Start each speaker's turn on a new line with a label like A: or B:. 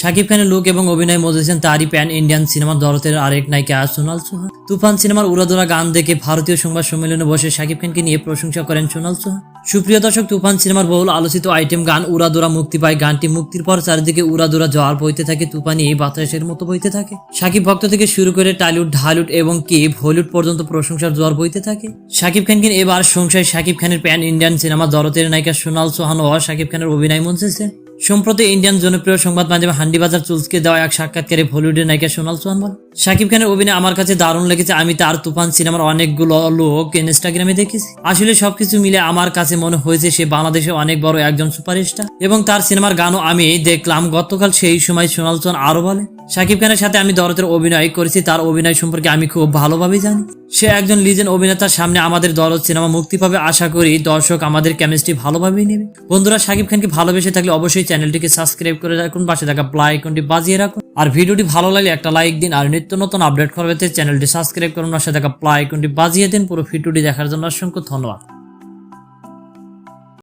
A: শাকিব খানের লুক এবং অভিনয় মজেছেন তারই প্যান ইন্ডিয়ান সিনেমার দরতের আরেক নায়িকা সোনাল সোহা তুফান সিনেমার উড়াদোড়া গান দেখে ভারতীয় সংবাদ সম্মেলনে বসে শাকিব খানকে নিয়ে প্রশংসা করেন সোনাল সোহা সুপ্রিয় দর্শক, তুফান সিনেমার বহুল আলোচিত আইটেম গান উড়াদোড়া মুক্তি পায় গানটি মুক্তির পর চারিদিকে উড়াদোড়া জল বইতে থাকে, তুফানি এই বাতাসের মতো বইতে থাকে। শাকিব ভক্ত থেকে শুরু করে টালিউড, ঢালিউড এবং কিপ হলিউড পর্যন্ত প্রশংসার জোয়ার বইতে থাকে। শাকিব খানকে এবার সংশয় শাকিব খানের প্যান ইন্ডিয়ান সিনেমা দরতের নায়িকা সোনাল সোহান ও শাকিব খানের অভিনয় মঞ্চেছে সম্প্রতি ইন্ডিয়ান জনপ্রিয় সংবাদ মাধ্যমে হান্ডিবাজার চুলসকে দেওয়া এক সাক্ষাৎকারে বলিউডের নায়িকা সোনাল সোহান বলেন, শাকিব খানের অভিনয় আমার কাছে দারুণ লেগেছে। আমি তার তুফান সিনেমার অনেকগুলো লোক ইনস্টাগ্রামে দেখেছি। আসলে সবকিছু মিলে আমার কাছে মনে হয়েছে সে বাংলাদেশে অনেক বড় একজন সুপারস্টার এবং তার সিনেমার গানও আমি দেখলাম। গতকাল সেই সময় সোনাল সোহান আরও বলে শাকিব খানের সাথে আমি দরদের অভিনয় করেছি, তার অভিনয় সম্পর্কে আমি খুব ভালোভাবে জানি। সে একজন লিজেন্ড অভিনেতার সামনে আমাদের দরদ সিনেমা মুক্তি পাবে আশা করি দর্শক আমাদের কেমিস্ট্রি ভালোভাবেই নেবে। বন্ধুরা শাকিব খানকে ভালোবেসে থাকলে অবশ্যই চ্যানেলটিকে সাবস্ক্রাইব করে রাখুন, পাশে থাকা প্লাই আইকনটি বাজিয়ে রাখুন। আর ভিডিওটি ভালো লাগলে একটা লাইক দিন, আর নিত্য নতুন আপডেট করবে চ্যানেলটি সাবস্ক্রাইব করুন, পাশে থাকা প্লাই আইকনটি বাজিয়ে দিন। পুরো ভিডিওটি দেখার জন্য অসংখ্য ধন্যবাদ।